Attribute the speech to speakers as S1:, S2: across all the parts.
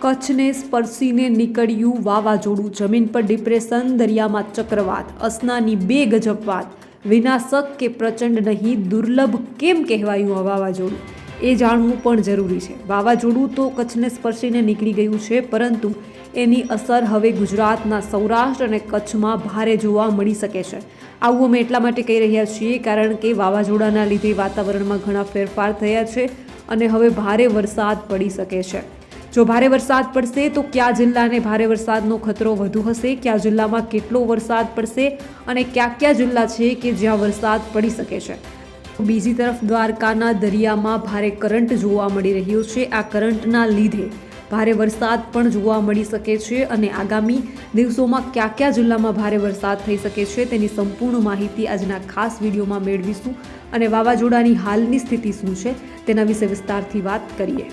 S1: કચ્છને સ્પર્શીને નીકળ્યું વાવાઝોડું. જમીન પર ડિપ્રેશન, દરિયામાં ચક્રવાત, અસનાની બે ગજબ વાત વિનાશક કે પ્રચંડ નહીં, દુર્લભ કેમ કહેવાયું આ વાવાઝોડું? એ જાણવું પણ જરૂરી છે. વાવાઝોડું તો કચ્છને સ્પર્શીને નીકળી ગયું છે, પરંતુ એની અસર હવે ગુજરાતના સૌરાષ્ટ્ર અને કચ્છમાં ભારે જોવા મળી શકે છે. આવું અમે એટલા માટે કહી રહ્યા છીએ કારણ કે વાવાઝોડાના લીધે વાતાવરણમાં ઘણા ફેરફાર થયા છે અને હવે ભારે વરસાદ પડી શકે છે. જો ભારે વરસાદ પડશે તો કયા જિલ્લાને ભારે વરસાદનો ખતરો વધુ હશે? કયા જિલ્લામાં કેટલો વરસાદ પડશે? અને કયા કયા જિલ્લા છે કે જ્યાં વરસાદ પડી શકે છે? બીજી તરફ દ્વારકાના દરિયામાં ભારે કરંટ જોવા મળી રહ્યો છે. આ કરંટના લીધે ભારે વરસાદ પણ જોવા મળી શકે છે અને આગામી દિવસોમાં કયા કયા જિલ્લામાં ભારે વરસાદ થઈ શકે છે તેની સંપૂર્ણ માહિતી આજના ખાસ વિડીયોમાં મેળવીશું. અને વાવાઝોડાની હાલની સ્થિતિ શું છે તેના વિશે વિસ્તારથી વાત કરીએ.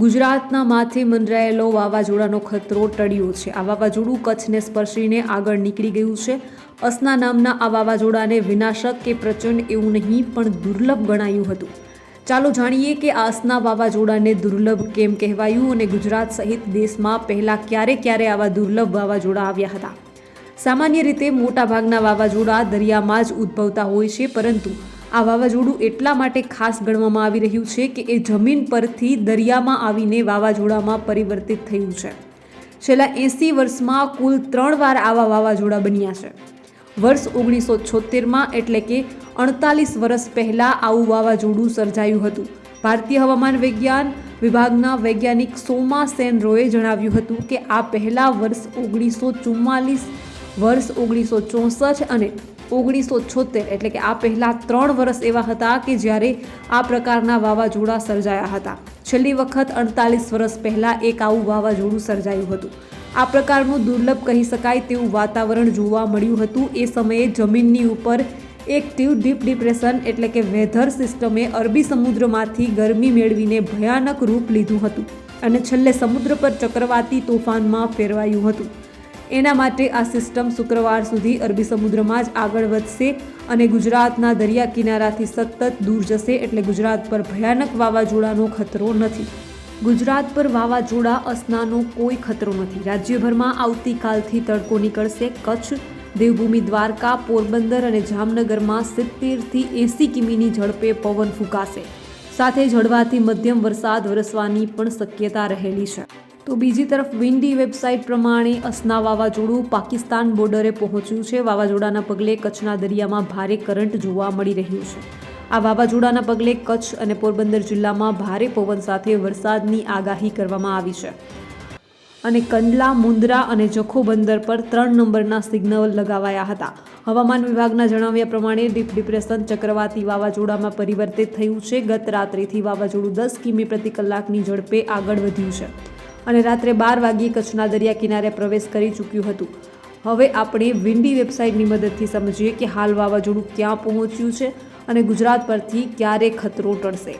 S1: ગુજરાતના માથે મંડરાયેલો વાવાઝોડાનો ખતરો ટળ્યો છે. આ વાવાઝોડું કચ્છને સ્પર્શીને આગળ નીકળી ગયું છે. અસના નામના આ વાવાઝોડાને વિનાશક કે પ્રચંડ એવું નહીં, પણ દુર્લભ ગણાયું હતું. ચાલો જાણીએ કે આ અસના વાવાઝોડાને દુર્લભ કેમ કહેવાયું અને ગુજરાત સહિત દેશમાં પહેલાં ક્યારે ક્યારે આવા દુર્લભ વાવાઝોડા આવ્યા હતા. સામાન્ય રીતે મોટાભાગના વાવાઝોડા દરિયામાં જ ઉદ્ભવતા હોય છે, પરંતુ આ વાવાઝોડું એટલા માટે ખાસ ગણવામાં આવી રહ્યું છે કે એ જમીન પરથી દરિયામાં આવીને વાવાઝોડામાં પરિવર્તિત થયું છે. છેલ્લા એંસી વર્ષમાં કુલ ત્રણ વાર આવા વાવાઝોડા બન્યા છે. વર્ષ ઓગણીસો છોતેરમાં એટલે કે અડતાલીસ વર્ષ પહેલાં આવું વાવાઝોડું સર્જાયું હતું. ભારતીય હવામાન વિજ્ઞાન વિભાગના વૈજ્ઞાનિક સોમા સેન રોએ જણાવ્યું હતું કે આ પહેલાં વર્ષ ઓગણીસો ચુમ્માલીસ, વર્ષ ઓગણીસો ચોસઠ અને ઓગણીસો છોતેર, એટલે કે આ પહેલાં ત્રણ વર્ષ એવા હતા કે જ્યારે આ પ્રકારના વાવાઝોડા સર્જાયા હતા. છેલ્લી વખત અડતાલીસ વર્ષ પહેલાં એક આવું વાવાઝોડું સર્જાયું હતું. આ પ્રકારનું દુર્લભ કહી શકાય તેવું વાતાવરણ જોવા મળ્યું હતું. એ સમયે જમીનની ઉપર એક્ટિવ ડીપ ડિપ્રેશન એટલે કે વેધર સિસ્ટમે અરબી સમુદ્રમાંથી ગરમી મેળવીને ભયાનક રૂપ લીધું હતું. અને છેલ્લે સમુદ્ર પર ચક્રવાતી તોફાનમાં ફેરવાયું હતું. એના માટે આ સિસ્ટમ શુક્રવાર સુધી અરબી સમુદ્રમાં જ આગળ વધશે અને ગુજરાતના દરિયા કિનારાથી સતત દૂર જશે એટલે ગુજરાત પર ભયાનક વાવાઝોડાનો ખતરો નથી. ગુજરાત પર વાવાઝોડા, અસનાનો કોઈ ખતરો નથી. રાજ્યભરમાં આવતીકાલથી તડકો નીકળશે. કચ્છ, દેવભૂમિ, દ્વારકા, પોરબંદર અને જામનગરમાં સિત્તેરથી એંસી કિમીની ઝડપે પવન ફૂંકાશે. સાથે ઝડવાથી મધ્યમ વરસાદ વરસવાની પણ શક્યતા રહેલી છે. તો બીજી તરફ વિન્ડી વેબસાઇટ પ્રમાણે અસના વાવાઝોડું પાકિસ્તાન બોર્ડરે પહોંચ્યું છે. વાવાઝોડાના પગલે કચ્છના દરિયામાં ભારે કરંટ જોવા મળી રહ્યું છે. આ વાવાઝોડાના પગલે કચ્છ અને પોરબંદર જિલ્લામાં ભારે પવન સાથે વરસાદની આગાહી કરવામાં આવી છે. અને કંડલા મુન્દ્રા અને જખો બંદર પર ત્રણ નંબરના સિગ્નલ લગાવાયા હતા. હવામાન વિભાગના જણાવ્યા પ્રમાણે ડીપ ડિપ્રેશન ચક્રવાતી વાવાઝોડામાં પરિવર્તિત થયું છે. ગત રાત્રિથી વાવાઝોડું દસ કિમી પ્રતિ કલાકની ઝડપે આગળ વધ્યું છે. અને રાત્રે બાર વાગ્યે કચ્છના દરિયા કિનારે પ્રવેશ કરી ચૂક્યું હતું. હવે આપણે વિન્ડી વેબસાઇટની મદદથી સમજીએ કે હાલ વાવાઝોડું ક્યાં પહોંચ્યું છે અને ગુજરાત પરથી ક્યારે ખતરો ટળશે.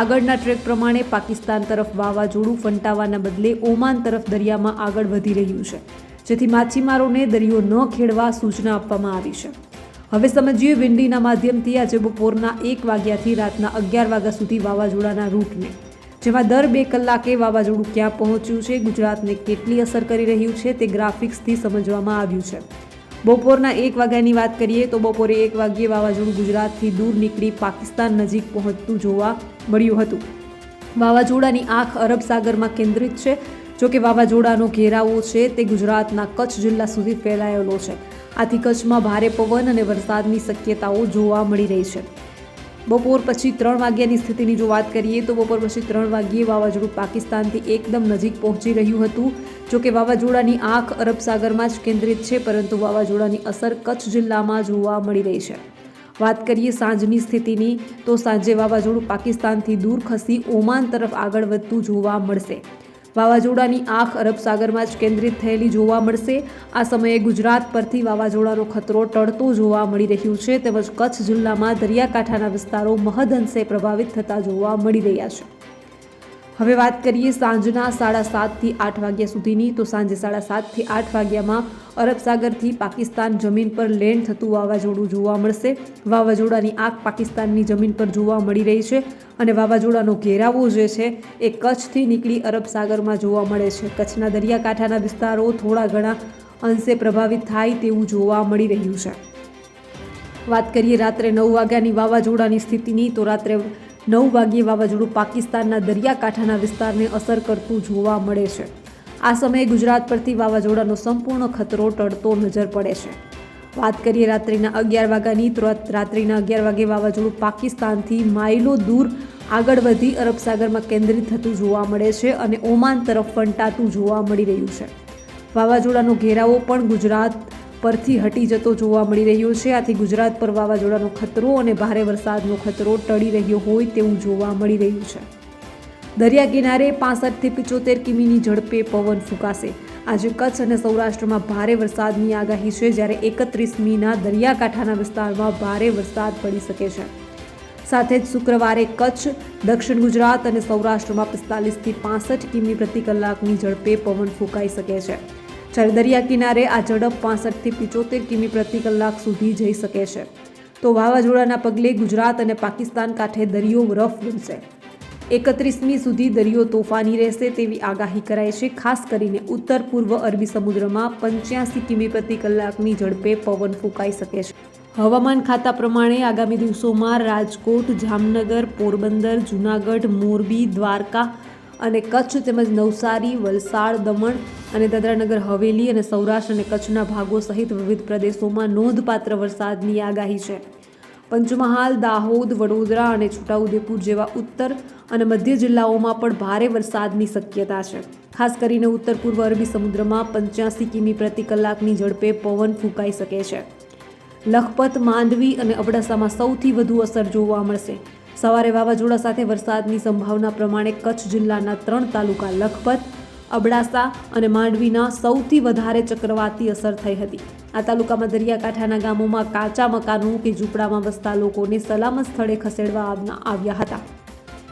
S1: આગળના ટ્રેક પ્રમાણે પાકિસ્તાન તરફ વાવાઝોડું ફંટાવાના બદલે ઓમાન તરફ દરિયામાં આગળ વધી રહ્યું છે, જેથી માછીમારોને દરિયો ન ખેડવા સૂચના આપવામાં આવી છે. હવે સમજીએ વિન્ડીના માધ્યમથી આજે બપોરના એક વાગ્યાથી રાતના અગિયાર વાગ્યા સુધી વાવાઝોડાના રૂટને. જેમાં દર બે કલાકે વાવાઝોડું ક્યાં પહોંચ્યું છે, ગુજરાતને કેટલી અસર કરી રહ્યું છે તે ગ્રાફિક્સથી સમજવામાં આવ્યું છે. બપોરના એક વાગ્યાની વાત કરીએ તો બપોરે એક વાગ્યે વાવાઝોડું ગુજરાતથી દૂર નીકળી પાકિસ્તાન નજીક પહોંચતું જોવા મળ્યું હતું. વાવાઝોડાની આંખ અરબ સાગરમાં કેન્દ્રિત છે. જોકે વાવાઝોડાનો ઘેરાવો છે તે ગુજરાતના કચ્છ જિલ્લા સુધી ફેલાયેલો છે. આથી કચ્છમાં ભારે પવન અને વરસાદની શક્યતાઓ જોવા મળી રહી છે. બપોર પછી ત્રણ વાગ્યાની સ્થિતિની જો વાત કરીએ તો બપોર પછી ત્રણ વાગ્યે વાવાઝોડું પાકિસ્તાનથી એકદમ નજીક પહોંચી રહ્યું હતું. જોકે વાવાઝોડાની આંખ અરબ સાગરમાં જ કેન્દ્રિત છે, પરંતુ વાવાઝોડાની અસર કચ્છ જિલ્લામાં જોવા મળી રહી છે. વાત કરીએ સાંજની સ્થિતિની, તો સાંજે વાવાઝોડું પાકિસ્તાનથી દૂર ખસી ઓમાન તરફ આગળ વધતું જોવા મળશે. વાવાઝોડાની આંખ અરબ સાગરમાં જ કેન્દ્રિત થયેલી જોવા મળશે. આ સમયે ગુજરાત પરથી વાવાઝોડાનો ખતરો ટળતો જોવા મળી રહ્યું છે. તેમજ કચ્છ જિલ્લામાં દરિયાકાંઠાના વિસ્તારો મહદઅંશે પ્રભાવિત થતા જોવા મળી રહ્યા છે. હવે વાત કરીએ સાંજના સાડા સાતથી આઠ વાગ્યા સુધીની. તો સાંજે સાડા સાતથી આઠ વાગ્યામાં અરબ સાગરથી પાકિસ્તાન જમીન પર લેન્ડ થતું વાવાઝોડું જોવા મળશે. વાવાઝોડાની આગ પાકિસ્તાનની જમીન પર જોવા મળી રહી છે અને વાવાઝોડાનો ઘેરાવો જે છે એ કચ્છથી નીકળી અરબ સાગરમાં જોવા મળે છે. કચ્છના દરિયાકાંઠાના વિસ્તારો થોડા ઘણા અંશે પ્રભાવિત થાય તેવું જોવા મળી રહ્યું છે. વાત કરીએ રાત્રે નવ વાગ્યાની વાવાઝોડાની સ્થિતિની, તો રાત્રે નવ વાગ્યે વાવાઝોડું પાકિસ્તાનના દરિયાકાંઠાના વિસ્તારને અસર કરતું જોવા મળે છે. આ સમયે ગુજરાત પરથી વાવાઝોડાનો સંપૂર્ણ ખતરો ટળતો નજર પડે છે. વાત કરીએ રાત્રિના અગિયાર વાગ્યાની, તો રાત્રિના અગિયાર વાગે વાવાઝોડું પાકિસ્તાનથી માઇલો દૂર આગળ વધી અરબ સાગરમાં કેન્દ્રિત થતું જોવા મળે છે અને ઓમાન તરફ ફંટાતું જોવા મળી રહ્યું છે. વાવાઝોડાનો ઘેરાવો પણ ગુજરાત પરથી હટી જતો જોવા મળી રહ્યો છે. આથી ગુજરાત પર વાવાઝોડાનો ખતરો અને ભારે વરસાદનો ખતરો ટળી રહ્યો હોય તેવું જોવા મળી રહ્યું છે. દરિયા કિનારે પાસઠથી પિચોતેર કિમીની ઝડપે પવન ફૂંકાશે. આજે કચ્છ અને સૌરાષ્ટ્રમાં ભારે વરસાદની આગાહી છે, જ્યારે એકત્રીસમીના દરિયાકાંઠાના વિસ્તારમાં ભારે વરસાદ પડી શકે છે. સાથે જ શુક્રવારે કચ્છ, દક્ષિણ ગુજરાત અને સૌરાષ્ટ્રમાં પિસ્તાલીસથી પાસઠ કિમી પ્રતિ કલાકની ઝડપે પવન ફૂંકાઈ શકે છે. જ્યારે દરિયા કિનારે આ ઝડપ પાસઠથી પિચોતેર કિમી પ્રતિ કલાક સુધી જઈ શકે છે. તો વાવાઝોડાના પગલે ગુજરાત અને પાકિસ્તાન કાંઠે દરિયો રફ બનશે. એકત્રીસમી સુધી દરિયો તોફાની રહેશે તેવી આગાહી કરાઈ છે, ખાસ કરીને ઉત્તર પૂર્વ અરબી સમુદ્રમાં પંચ્યાસી કિમી પ્રતિ કલાકની ઝડપે પવન ફૂંકાઈ શકે છે. હવામાન ખાતા પ્રમાણે આગામી દિવસોમાં રાજકોટ, જામનગર, પોરબંદર, જૂનાગઢ, મોરબી, દ્વારકા અને કચ્છ તેમજ નવસારી, વલસાડ, દમણ અને દાદરાનગર, હવેલી અને સૌરાષ્ટ્ર અને કચ્છના ભાગો સહિત વિવિધ પ્રદેશોમાં નોંધપાત્ર વરસાદની આગાહી છે. પંચમહાલ, દાહોદ, વડોદરા અને છોટાઉદેપુર જેવા ઉત્તર અને મધ્ય જિલ્લાઓમાં પણ ભારે વરસાદની શક્યતા છે. ખાસ કરીને ઉત્તર પૂર્વ અરબી સમુદ્રમાં પંચ્યાસી કિમી પ્રતિ કલાકની ઝડપે પવન ફૂંકાઈ શકે છે. લખપત, માંડવી અને અબડાસામાં સૌથી વધુ અસર જોવા મળશે. સવારે વાવાઝોડા સાથે વરસાદની સંભાવના પ્રમાણે કચ્છ જિલ્લાના ત્રણ તાલુકા લખપત, અબડાસા અને માંડવીના સૌથી વધારે ચક્રવાતી અસર થઈ હતી. આ તાલુકામાં દરિયાકાંઠાના ગામોમાં કાચા મકાનો કે ઝૂંપડામાં વસતા લોકોને સલામત સ્થળે ખસેડવા આવ્યા હતા.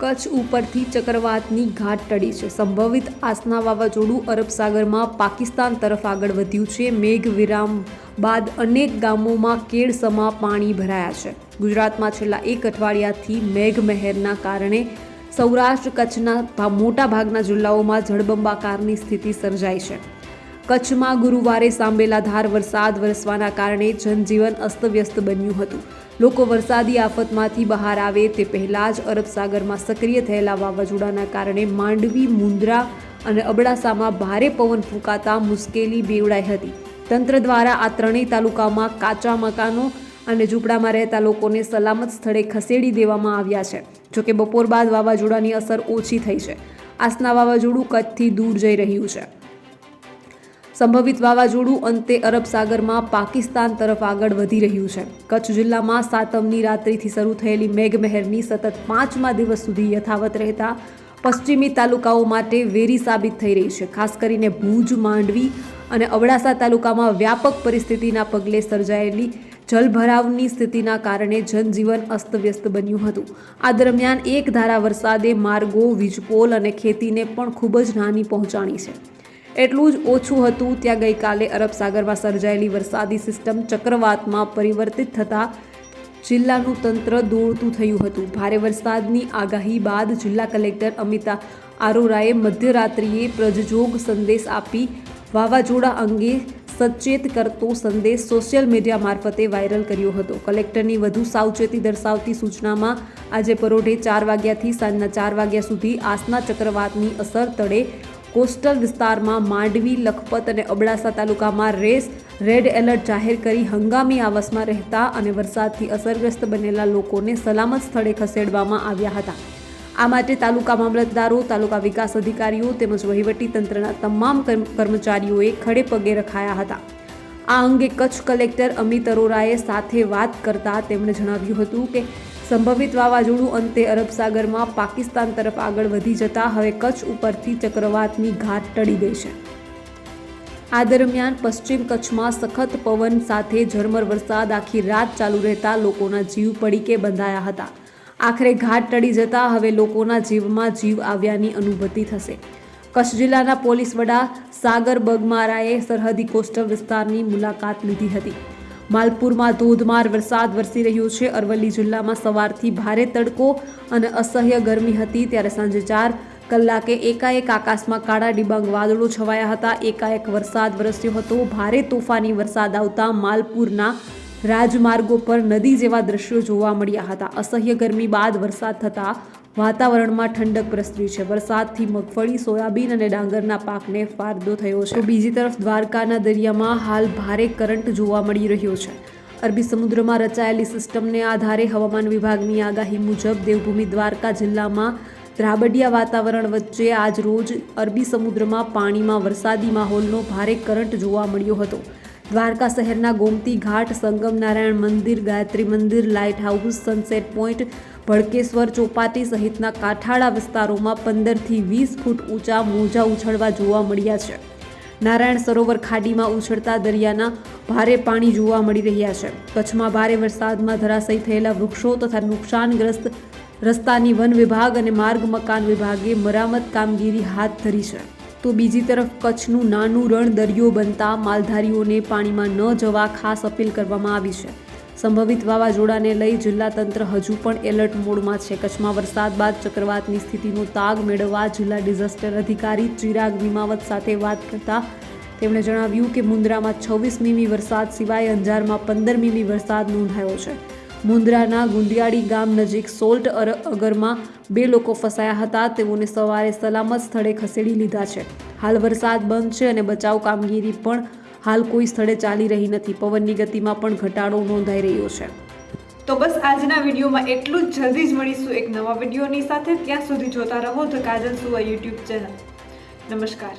S1: કચ્છ ઉપરથી ચક્રવાતની ઘાટ ટળી છે. સંભવિત આસના વાવાઝોડું અરબ સાગરમાં પાકિસ્તાન તરફ આગળ વધ્યું છે. મેઘ વિરામ બાદ અનેક ગામોમાં કેળસમા પાણી ભરાયા છે. ગુજરાતમાં છેલ્લા એક અઠવાડિયાથી મેઘ મહેરના કારણે સૌરાષ્ટ્ર કચ્છના મોટા ભાગના જિલ્લાઓમાં જળબંબાકારની સ્થિતિ સર્જાઈ છે. કચ્છમાં ગુરુવારે સાંબેલાધાર વરસાદ વરસવાના કારણે જનજીવન અસ્તવ્યસ્ત બન્યું હતું. લોકો વરસાદી આફતમાંથી બહાર આવે તે પહેલાં જ અરબ સાગરમાં સક્રિય થયેલા વાવાઝોડાના કારણે માંડવી, મુંદ્રા અને અબડાસામાં ભારે પવન ફૂંકાતા મુશ્કેલી બેવડાઈ હતી. તંત્ર દ્વારા આ ત્રણેય તાલુકામાં કાચા મકાનો અને ઝૂંપડામાં રહેતા લોકોને સલામત સ્થળે ખસેડી દેવામાં આવ્યા છે જોકે બપોર બાદ વાવાઝોડાની અસર ઓછી થઈ છે. આસના વાવાઝોડું કચ્છથી દૂર જઈ રહ્યું છે. સંભવિત વાવાઝોડું અંતે અરબ સાગરમાં પાકિસ્તાન તરફ આગળ વધી રહ્યું છે. કચ્છ જિલ્લામાં સાતમની રાત્રિથી શરૂ થયેલી મેઘમહેરની સતત પાંચમા દિવસ સુધી યથાવત રહેતા પશ્ચિમી તાલુકાઓ માટે વેરી સાબિત થઈ રહી છે. ખાસ કરીને ભુજ, માંડવી અને અબડાસા તાલુકામાં વ્યાપક પરિસ્થિતિના પગલે સર્જાયેલી જલભરાવની સ્થિતિના કારણે જનજીવન અસ્તવ્યસ્ત બન્યું હતું. આ દરમિયાન એક ધારા વરસાદે માર્ગો, વીજપોલ અને ખેતીને પણ ખૂબ જ નાની પહોંચાડી છે. એટલું જ ઓછું હતું. ત્યાં ગઈકાલે અરબ સાગરમાં સર્જાયેલી વરસાદી સિસ્ટમ ચક્રવાતમાં પરિવર્તિત થતાં જિલ્લાનું તંત્ર દોડતું થયું હતું. ભારે વરસાદની આગાહી બાદ જિલ્લા કલેક્ટર અમિતા આરોરાએ મધ્યરાત્રિએ પ્રજજોગ સંદેશ આપી. વાવાઝોડા અંગે સચેત કરતો સંદેશ સોશિયલ મીડિયા મારફતે વાયરલ કર્યો હતો. કલેક્ટરની વધુ સાવચેતી દર્શાવતી સૂચનામાં, આજે પરોઢે ચાર વાગ્યાથી સાંજના ચાર વાગ્યા સુધી આસના ચક્રવાતની અસર તળે કોસ્ટલ વિસ્તારમાં માંડવી, લખપત અને અબડાસા તાલુકામાં રેસ, રેડ એલર્ટ જાહેર કરી હંગામી આવાસમાં રહેતા અને વરસાદથી અસરગ્રસ્ત બનેલા લોકોને સલામત સ્થળે ખસેડવામાં આવ્યા હતા. આ માટે તાલુકા મામલતદારો, તાલુકા વિકાસ અધિકારીઓ તેમજ વહીવટી તંત્રના તમામ કર્મચારીઓએ ખડે પગે રખાયા હતા. આ અંગે કચ્છ કલેક્ટર અમિત અરોરાએ સાથે વાત કરતા તેમણે જણાવ્યું હતું કે સંભવિત વાવાઝોડું અંતે અરબ સાગરમાં પાકિસ્તાન તરફ આગળ વધી જતા હવે કચ્છ ઉપરથી ચક્રવાતની ઘાટ ટળી ગઈ છે. આ દરમિયાન પશ્ચિમ કચ્છમાં સખત પવન સાથે ઝરમર વરસાદ આખી રાત ચાલુ રહેતા લોકોના જીવ પડીકે બંધાયા હતા. આખરે ઘાટ ટળી જતા હવે લોકોના જીવમાં જીવ આવ્યાની અનુભૂતિ થશે. કચ્છ જિલ્લાના પોલીસ વડા સાગર બગમારાએ સરહદી કોસ્ટલ વિસ્તારની મુલાકાત લીધી હતી. માલપુરમાં ધોધમાર વરસાદ વરસી રહ્યો છે. અરવલ્લી જિલ્લામાં સવારથી ભારે તડકો અને અસહ્ય ગરમી હતી. ત્યારે સાંજે ચાર કલાકે એકાએક આકાશમાં કાળા ડિબાંગ વાદળો છવાયા હતા. એકાએક વરસાદ વરસ્યો હતો. ભારે તોફાની વરસાદ આવતા માલપુરના રાજમાર્ગો પર નદી જેવા દ્રશ્યો જોવા મળ્યા હતા. અસહ્ય ગરમી બાદ વરસાદ થતાં વાતાવરણમાં ઠંડક પ્રસરી છે. વરસાદથી મગફળી, સોયાબીન અને ડાંગરના પાકને ફાયદો થયો છે. બીજી તરફ દ્વારકાના દરિયામાં હાલ ભારે કરંટ જોવા મળી રહ્યો છે. અરબી સમુદ્રમાં રચાયેલી સિસ્ટમને આધારે હવામાન વિભાગની આગાહી મુજબ દેવભૂમિ દ્વારકા જિલ્લામાં ધ્રાબડિયા વાતાવરણ વચ્ચે આજ રોજ અરબી સમુદ્રમાં પાણીમાં વરસાદી માહોલનો ભારે કરંટ જોવા મળ્યો હતો. દ્વારકા શહેરના ગોમતી ઘાટ, સંગમ નારાયણ મંદિર, ગાયત્રી મંદિર, light house, sunset point, Bhadkeshwar Chowpatty સહિતના કાંઠાળા વિસ્તારોમાં પંદરથી વીસ ફૂટ ઊંચા મોજા ઉછળવા જોવા મળ્યા છે. નારાયણ સરોવર ખાડીમાં ઉછળતા દરિયાના ભારે પાણી જોવા મળી રહ્યા છે. કચ્છમાં ભારે વરસાદમાં ધરાશયી થયેલા વૃક્ષો તથા નુકસાનગ્રસ્ત રસ્તાની વન વિભાગ અને માર્ગ મકાન વિભાગે મરામત કામગીરી હાથ ધરી છે. તો બીજી તરફ કચ્છનું નાનું રણ દરિયો બનતા માલધારીઓને પાણીમાં ન જવા ખાસ અપીલ કરવામાં આવી છે. સંભવિત વાવાઝોડાને લઈ જિલ્લા તંત્ર હજુ પણ એલર્ટ મોડમાં છે. કચ્છમાં વરસાદ બાદ ચક્રવાતની સ્થિતિનો તાગ મેળવવા જિલ્લા ડિઝાસ્ટર અધિકારી ચિરાગ નિમાવત સાથે વાત કરતા તેમણે જણાવ્યું કે મુન્દ્રામાં છવ્વીસ મીમી વરસાદ સિવાય અંજારમાં પંદર મીમી વરસાદ નોંધાયો છે. મુન્દ્રાના ગુંડિયાળી ગામ નજીક સોલ્ટ અગરમાં બે લોકો ફસાયા હતા. તેઓને સવારે સલામત સ્થળે ખસેડી લીધા છે. હાલ વરસાદ બંધ છે અને બચાવ કામગીરી પણ હાલ કોઈ સ્થળે ચાલી રહી નથી. પવનની ગતિમાં પણ ઘટાડો નોંધાઈ રહ્યો છે.
S2: તો બસ આજના વિડીયોમાં એટલું જ. જલ્દી જ મળીશું એક નવા વિડીયોની સાથે. ત્યાં સુધી જોતા રહો ધ કાજલ સુવા યુટ્યુબ ચેનલ. નમસ્કાર.